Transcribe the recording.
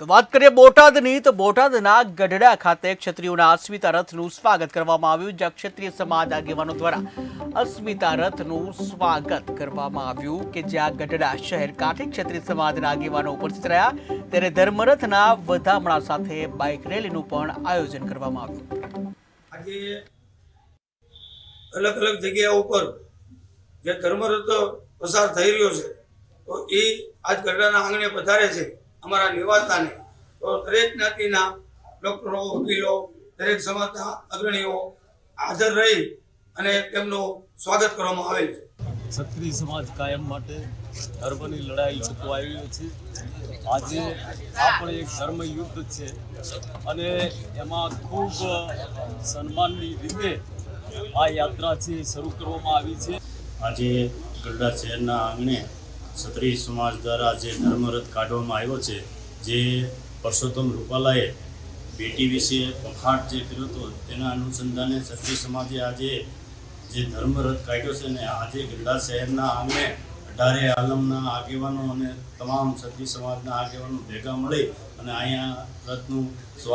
તો વાત કરીએ બોટાદની, તો બોટાદના ગઢડા ખાતે ક્ષત્રિયોના અસ્મિતા રથનું સ્વાગત કરવામાં આવ્યું, જ્યાં ક્ષત્રિય સમાજ આગેવાનો દ્વારા અસ્મિતા રથનું સ્વાગત કરવામાં આવ્યું કે જ્યાં ગઢડા શહેર કાંઠે ક્ષત્રિય સમાજના આગેવાનો ઉપસ્થિત રહ્યા. ત્યારે ધર્મરથના વધામણા સાથે બાઇક રેલીનું પણ આયોજન કરવામાં આવ્યું. અલગ અલગ જગ્યાઓ ઉપર જે ધર્મરથ પસાર થઈ રહ્યો છે, તો એ આજ ગઢડાના આંગણે પધારે છે. અમારા નિવાસસ્થાને. તો દરેક જ્ઞાતિના ડૉક્ટરો વકીલો દરેક સમાજના અગ્રણીઓ હાજર રહી અને તેમનું સ્વાગત કરવામાં આવેલ છે. ક્ષત્રિય સમાજ કાયમ માટે ધર્મની લડાઈ લડતો આવ્યો છે. આજે આ પણ એક ધર્મ યુદ્ધ છે અને એમાં ખૂબ સન્માનની રીતે આ યાત્રા છે શરૂ કરવામાં આવી છે. આજે ગઢડા શહેરના આંગણે ક્ષત્રિય સમાજ દ્વારા જે ધર્મરથ કાઢવામાં આવ્યો છે, જે પરસોત્તમ રૂપાલાએ બેટી વિશે વખાટ જે કર્યો હતો, તેના અનુસંધાને ક્ષત્રિય સમાજે આજે જે ધર્મરથ કાઢ્યો છે ને, આજે ગઢડા શહેરના આંગણે અઢારે આલમના આગેવાનો અને તમામ ક્ષત્રિય સમાજના આગેવાનો ભેગા મળી અને અહીંયા રથનું સ્વાગત